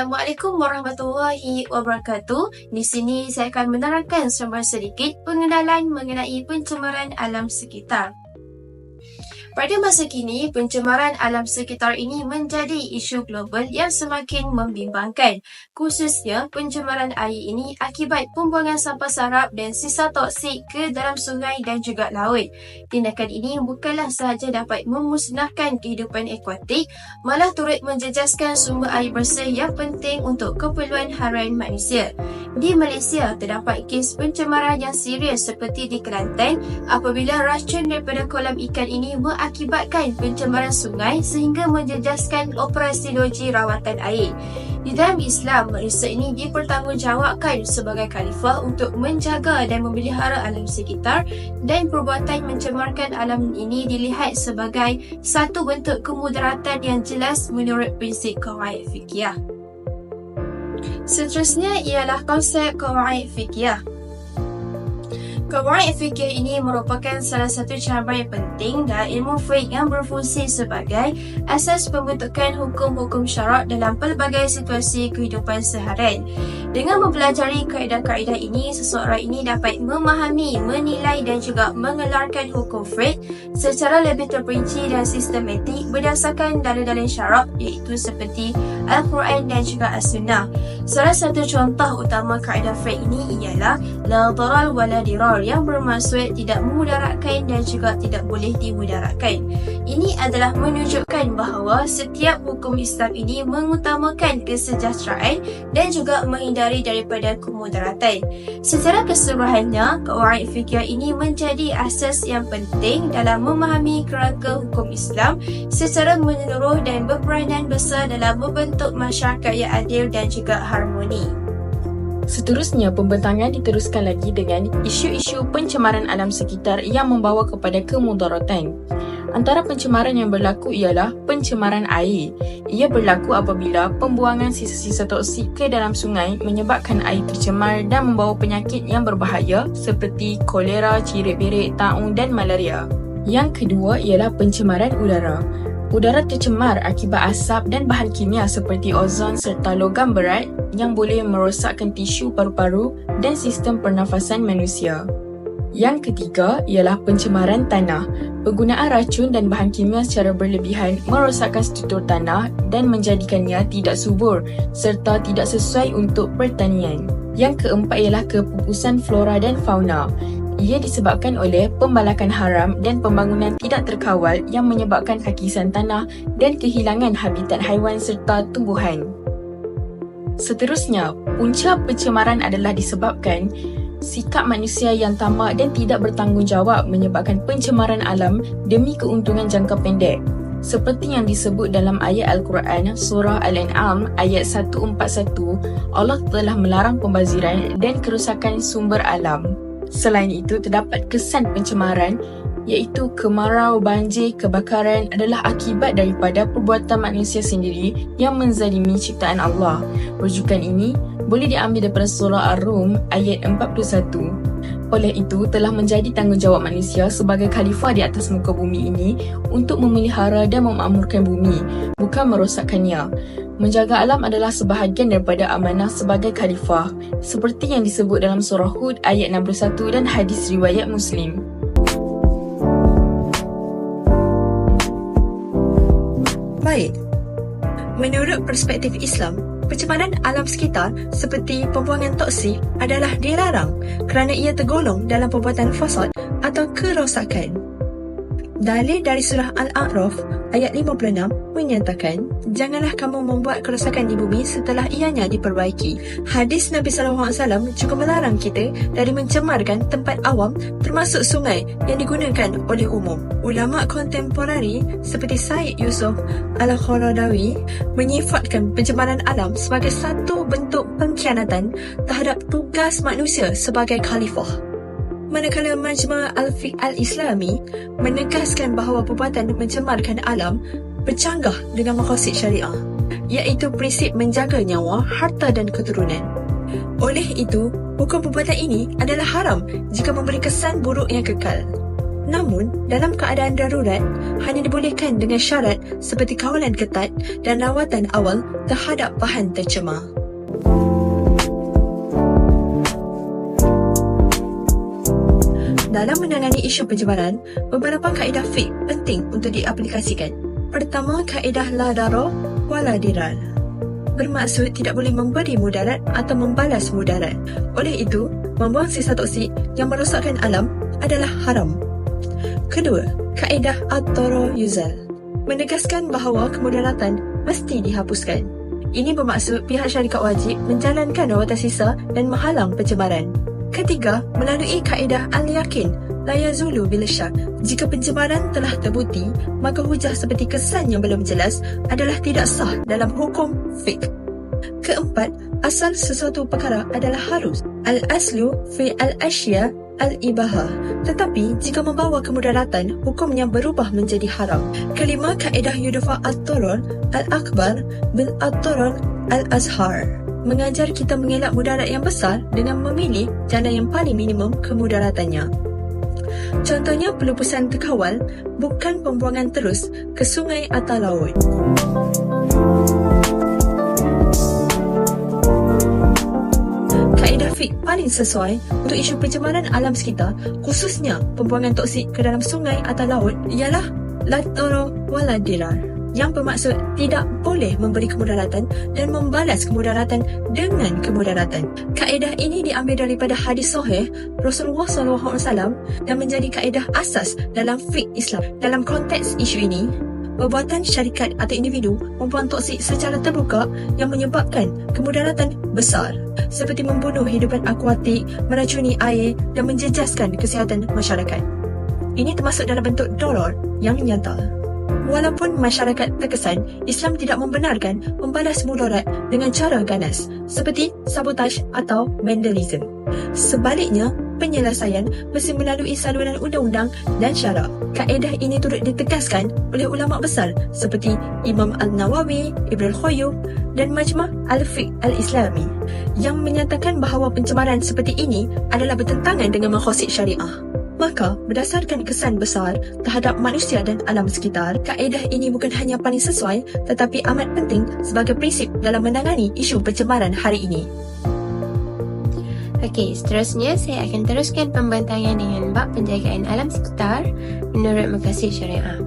Assalamualaikum warahmatullahi wabarakatuh. Di sini saya akan menerangkan secara sedikit pengenalan mengenai pencemaran alam sekitar. Pada masa kini, pencemaran alam sekitar ini menjadi isu global yang semakin membimbangkan. Khususnya, pencemaran air ini akibat pembuangan sampah sarap dan sisa toksik ke dalam sungai dan juga laut. Tindakan ini bukanlah sahaja dapat memusnahkan kehidupan akuatik, malah turut menjejaskan sumber air bersih yang penting untuk keperluan harian manusia. Di Malaysia, terdapat kes pencemaran yang serius seperti di Kelantan apabila racun daripada kolam ikan ini mengakibatkan pencemaran sungai sehingga menjejaskan operasi loji rawatan air. Di dalam Islam, manusia ini dipertanggungjawabkan sebagai khalifah untuk menjaga dan memelihara alam sekitar dan perbuatan mencemarkan alam ini dilihat sebagai satu bentuk kemudaratan yang jelas menurut prinsip kawaid fikih. Seterusnya ialah konsep kawaid fikih. Kawaid fikih ini merupakan salah satu cabaran yang penting dalam ilmu fiqh yang berfungsi sebagai asas pembentukan hukum-hukum syarak dalam pelbagai situasi kehidupan seharian. Dengan mempelajari kaedah-kaedah ini, seseorang ini dapat memahami, menilai dan juga mengelarkan hukum fiqh secara lebih terperinci dan sistematik berdasarkan dalil-dalil syarak iaitu seperti Al-Quran dan juga As-Sunnah. Salah satu contoh utama kaedah fiqh ini ialah la darar wa la dirar yang bermaksud tidak memudaratkan dan juga tidak boleh dimudaratkan. Ini adalah menunjukkan bahawa setiap hukum Islam ini mengutamakan kesejahteraan dan juga menghindari daripada kemudaratan. Secara keseluruhannya, kawaid fikir ini menjadi asas yang penting dalam memahami kerangka hukum Islam secara menyeluruh dan berperanan besar dalam membentuk masyarakat yang adil dan juga harmoni. Seterusnya, pembentangan diteruskan lagi dengan isu-isu pencemaran alam sekitar yang membawa kepada kemudaratan. Antara pencemaran yang berlaku ialah pencemaran air. Ia berlaku apabila pembuangan sisa-sisa toksik ke dalam sungai menyebabkan air tercemar dan membawa penyakit yang berbahaya seperti kolera, cirit-birit, taun dan malaria. Yang kedua ialah pencemaran udara. Udara tercemar akibat asap dan bahan kimia seperti ozon serta logam berat yang boleh merosakkan tisu paru-paru dan sistem pernafasan manusia. Yang ketiga ialah pencemaran tanah. Penggunaan racun dan bahan kimia secara berlebihan merosakkan struktur tanah dan menjadikannya tidak subur serta tidak sesuai untuk pertanian. Yang keempat ialah kepupusan flora dan fauna. Ia disebabkan oleh pembalakan haram dan pembangunan tidak terkawal yang menyebabkan hakisan tanah dan kehilangan habitat haiwan serta tumbuhan. Seterusnya, punca pencemaran adalah disebabkan sikap manusia yang tamak dan tidak bertanggungjawab menyebabkan pencemaran alam demi keuntungan jangka pendek. Seperti yang disebut dalam ayat Al-Quran Surah Al-An'am ayat 141, Allah telah melarang pembaziran dan kerusakan sumber alam. Selain itu, terdapat kesan pencemaran iaitu kemarau, banjir, kebakaran adalah akibat daripada perbuatan manusia sendiri yang menzalimi ciptaan Allah. Rujukan ini boleh diambil daripada surah Ar-Rum ayat 41. Oleh itu, telah menjadi tanggungjawab manusia sebagai khalifah di atas muka bumi ini untuk memelihara dan memakmurkan bumi, bukan merosakkannya. Menjaga alam adalah sebahagian daripada amanah sebagai khalifah, seperti yang disebut dalam surah Hud ayat 61 dan hadis riwayat Muslim. Baik. Menurut perspektif Islam, pencemaran alam sekitar seperti pembuangan toksik adalah dilarang kerana ia tergolong dalam perbuatan fasad atau kerosakan. Dalil dari surah Al-A'raf ayat 56 menyatakan, Janganlah kamu membuat kerosakan di bumi setelah ianya diperbaiki. Hadis Nabi SAW juga melarang kita dari mencemarkan tempat awam termasuk sungai yang digunakan oleh umum. Ulama kontemporari seperti Said Yusuf Al-Kharadawi menyifatkan pencemaran alam sebagai satu bentuk pengkhianatan terhadap tugas manusia sebagai khalifah manakala Majma' Al-Fiqh Al-Islami menegaskan bahawa perbuatan mencemarkan alam bercanggah dengan makasih syariah iaitu prinsip menjaga nyawa, harta dan keturunan. Oleh itu, hukum perbuatan ini adalah haram jika memberi kesan buruk yang kekal. Namun, dalam keadaan darurat, hanya dibolehkan dengan syarat seperti kawalan ketat dan rawatan awal terhadap bahan tercemar. Dalam menangani isu pencemaran, beberapa kaedah fik penting untuk diaplikasikan. Pertama, kaedah la darah wala dirar. Bermaksud tidak boleh memberi mudarat atau membalas mudarat. Oleh itu, membuang sisa toksik yang merosakkan alam adalah haram. Kedua, kaedah at-tara yuzal. Menegaskan bahawa kemudaratan mesti dihapuskan. Ini bermaksud pihak syarikat wajib menjalankan rawatan sisa dan menghalang pencemaran. Ketiga, melalui kaedah al-yakin, la yazulu bila syak. Jika pencemaran telah terbukti, maka hujah seperti kesan yang belum jelas adalah tidak sah dalam hukum fiqh. Keempat, asal sesuatu perkara adalah harus. Al-aslu fi al-ashya al-ibahah. Tetapi, jika membawa kemudaratan, hukumnya berubah menjadi haram. Kelima, kaedah yudufa at-turur al-akbar bil at-turur al-azhar mengajar kita mengelak mudarat yang besar dengan memilih jalan yang paling minimum kemudaratannya. Contohnya pelupusan terkawal bukan pembuangan terus ke sungai atau laut. Kaedah fik paling sesuai untuk isu pencemaran alam sekitar khususnya pembuangan toksik ke dalam sungai atau laut ialah la toro wala dirar yang bermaksud tidak boleh memberi kemudaratan dan membalas kemudaratan dengan kemudaratan. Kaedah ini diambil daripada hadis sahih Rasulullah SAW dan menjadi kaedah asas dalam fiqh Islam. Dalam konteks isu ini, perbuatan syarikat atau individu membuang toksik secara terbuka yang menyebabkan kemudaratan besar seperti membunuh hidupan akuatik, meracuni air dan menjejaskan kesihatan masyarakat. Ini termasuk dalam bentuk doror yang nyata. Walaupun masyarakat terkesan Islam tidak membenarkan membalas mudarat dengan cara ganas seperti sabotaj atau vandalism. Sebaliknya, penyelesaian mesti melalui saluran undang-undang dan syarak. Kaedah ini turut ditegaskan oleh ulama besar seperti Imam Al-Nawawi, Ibn Al-Khayyum dan Majma' Al-Fiqh Al-Islami yang menyatakan bahawa pencemaran seperti ini adalah bertentangan dengan makhosid syariah. Maka, berdasarkan kesan besar terhadap manusia dan alam sekitar, kaedah ini bukan hanya paling sesuai tetapi amat penting sebagai prinsip dalam menangani isu pencemaran hari ini. Okey, seterusnya saya akan teruskan pembentangan dengan bab penjagaan alam sekitar menurut Maqasid Syariah.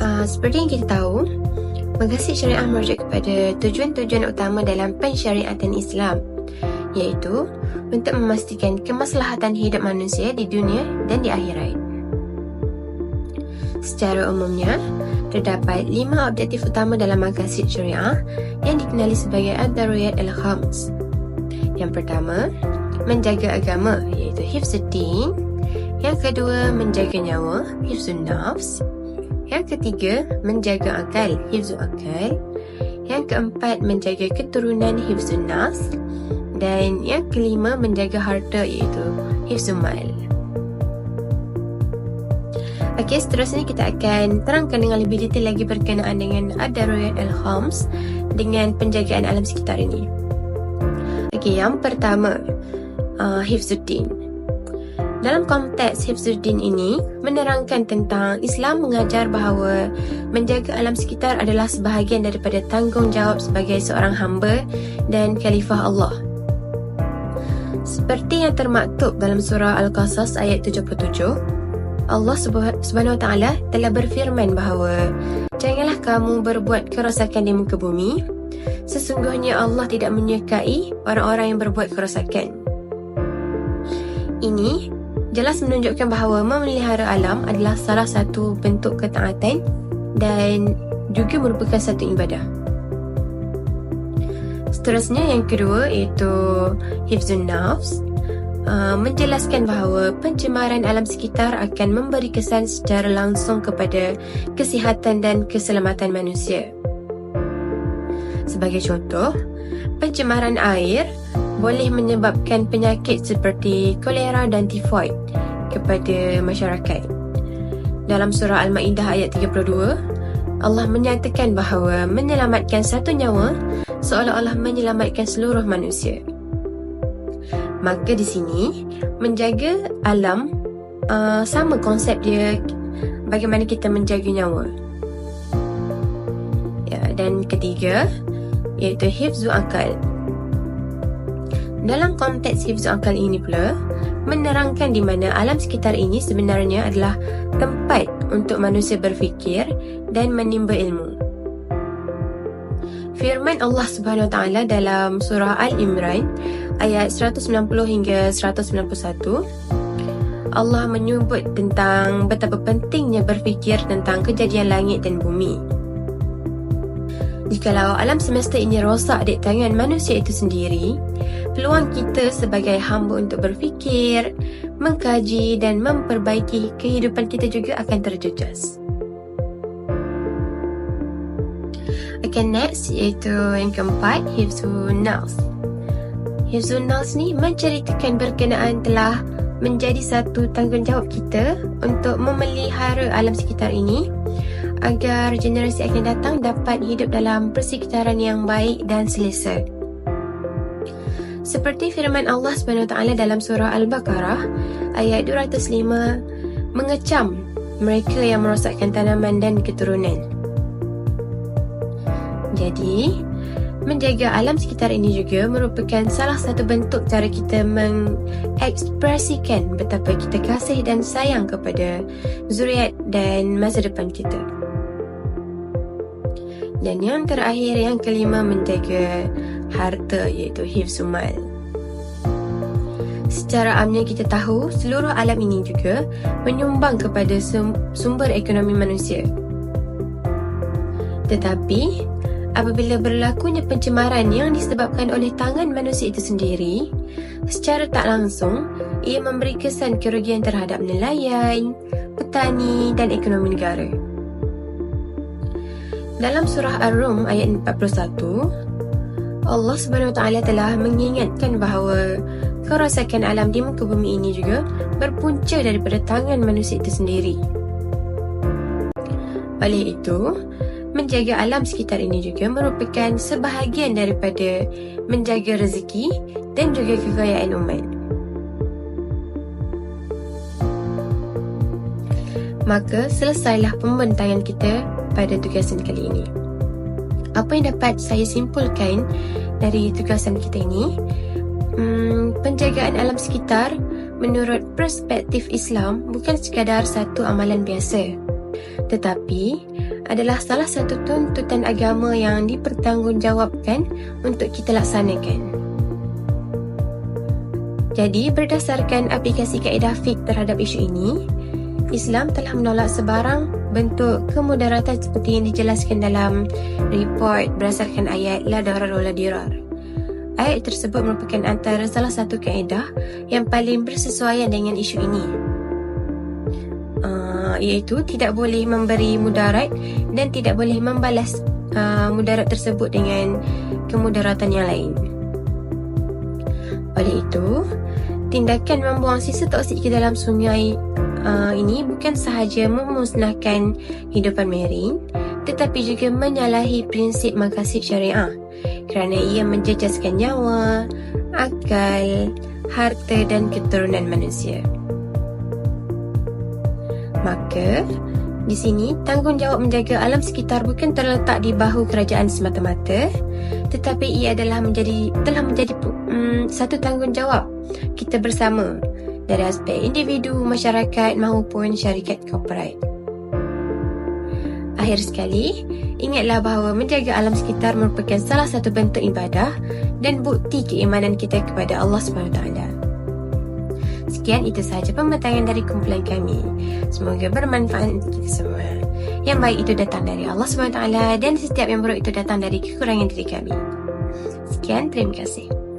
Uh, seperti yang kita tahu, Maqasid Syariah merujuk kepada tujuan-tujuan utama dalam pensyariatan Islam iaitu untuk memastikan kemaslahatan hidup manusia di dunia dan di akhirat. Secara umumnya, terdapat lima objektif utama dalam maqasid syariah yang dikenali sebagai ad-daruriyat al-khams. Yang pertama, menjaga agama iaitu hifzuddin. Yang kedua, menjaga nyawa, hifzun nafs. Yang ketiga, menjaga akal, hifzu akal. Yang keempat, menjaga keturunan hifzun nas. Dan yang kelima menjaga harta iaitu hifzul mal. Okey, seterusnya kita akan terangkan dengan lebih detail lagi berkenaan dengan Ad-Daruriyat Al-Khams dengan penjagaan alam sekitar ini. Okey, yang pertama, uh, Hifzuddin. Dalam konteks Hifzuddin ini, menerangkan tentang Islam mengajar bahawa menjaga alam sekitar adalah sebahagian daripada tanggungjawab sebagai seorang hamba dan khalifah Allah. Seperti yang termaktub dalam surah Al-Qasas ayat 77, Allah Subhanahu Wa Taala telah berfirman bahawa janganlah kamu berbuat kerosakan di muka bumi. Sesungguhnya Allah tidak menyukai orang-orang yang berbuat kerosakan. Ini jelas menunjukkan bahawa memelihara alam adalah salah satu bentuk ketaatan dan juga merupakan satu ibadah. Seterusnya yang kedua iaitu Hifzun Nafs uh, menjelaskan bahawa pencemaran alam sekitar akan memberi kesan secara langsung kepada kesihatan dan keselamatan manusia. Sebagai contoh, pencemaran air boleh menyebabkan penyakit seperti kolera dan tifoid kepada masyarakat. Dalam surah Al-Maidah ayat 32, Allah menyatakan bahawa menyelamatkan satu nyawa seolah-olah menyelamatkan seluruh manusia. Maka di sini, menjaga alam uh, sama konsep dia bagaimana kita menjaga nyawa. Ya, dan ketiga iaitu hifzu akal. Dalam konteks hifzu akal ini pula menerangkan di mana alam sekitar ini sebenarnya adalah tempat untuk manusia berfikir dan menimba ilmu. Firman Allah Subhanahu Wa Taala dalam surah Al-Imran ayat 190 hingga 191 Allah menyebut tentang betapa pentingnya berfikir tentang kejadian langit dan bumi. Jikalau alam semesta ini rosak di tangan manusia itu sendiri, peluang kita sebagai hamba untuk berfikir, mengkaji dan memperbaiki kehidupan kita juga akan terjejas. Okay, next iaitu yang keempat, Hifzun Nas. Hifzun Nas ni menceritakan berkenaan telah menjadi satu tanggungjawab kita untuk memelihara alam sekitar ini agar generasi akan datang dapat hidup dalam persekitaran yang baik dan selesa. Seperti firman Allah SWT dalam surah Al-Baqarah ayat 205 mengecam mereka yang merosakkan tanaman dan keturunan. Jadi, menjaga alam sekitar ini juga merupakan salah satu bentuk cara kita mengekspresikan betapa kita kasih dan sayang kepada zuriat dan masa depan kita. Dan yang terakhir, yang kelima menjaga harta iaitu hifzumal. Secara amnya kita tahu seluruh alam ini juga menyumbang kepada sumber ekonomi manusia. Tetapi apabila berlakunya pencemaran yang disebabkan oleh tangan manusia itu sendiri, secara tak langsung ia memberi kesan kerugian terhadap nelayan, petani dan ekonomi negara. Dalam surah Ar-Rum ayat 41, Allah Taala telah mengingatkan bahawa kerosakan alam di muka bumi ini juga berpunca daripada tangan manusia itu sendiri. Oleh itu, menjaga alam sekitar ini juga merupakan sebahagian daripada menjaga rezeki dan juga kekayaan umat. Maka selesailah pembentangan kita pada tugasan kali ini. Apa yang dapat saya simpulkan dari tugasan kita ini? Hmm, penjagaan alam sekitar menurut perspektif Islam bukan sekadar satu amalan biasa. Tetapi adalah salah satu tuntutan agama yang dipertanggungjawabkan untuk kita laksanakan. Jadi, berdasarkan aplikasi kaedah fik terhadap isu ini, Islam telah menolak sebarang bentuk kemudaratan seperti yang dijelaskan dalam report berdasarkan ayat La Darar La Dirar. Ayat tersebut merupakan antara salah satu kaedah yang paling bersesuaian dengan isu ini. Iaitu tidak boleh memberi mudarat dan tidak boleh membalas uh, mudarat tersebut dengan kemudaratan yang lain. Oleh itu, tindakan membuang sisa toksik ke dalam sungai uh, ini bukan sahaja memusnahkan hidupan marin tetapi juga menyalahi prinsip makasih syariah kerana ia menjejaskan nyawa, akal, harta dan keturunan manusia. Maka, di sini tanggungjawab menjaga alam sekitar bukan terletak di bahu kerajaan semata-mata tetapi ia adalah menjadi telah menjadi um, satu tanggungjawab kita bersama dari aspek individu, masyarakat maupun syarikat korporat. Akhir sekali, ingatlah bahawa menjaga alam sekitar merupakan salah satu bentuk ibadah dan bukti keimanan kita kepada Allah SWT. Sekian itu sahaja pembentangan dari kumpulan kami. Semoga bermanfaat untuk kita semua. Yang baik itu datang dari Allah SWT dan setiap yang buruk itu datang dari kekurangan diri kami. Sekian, terima kasih.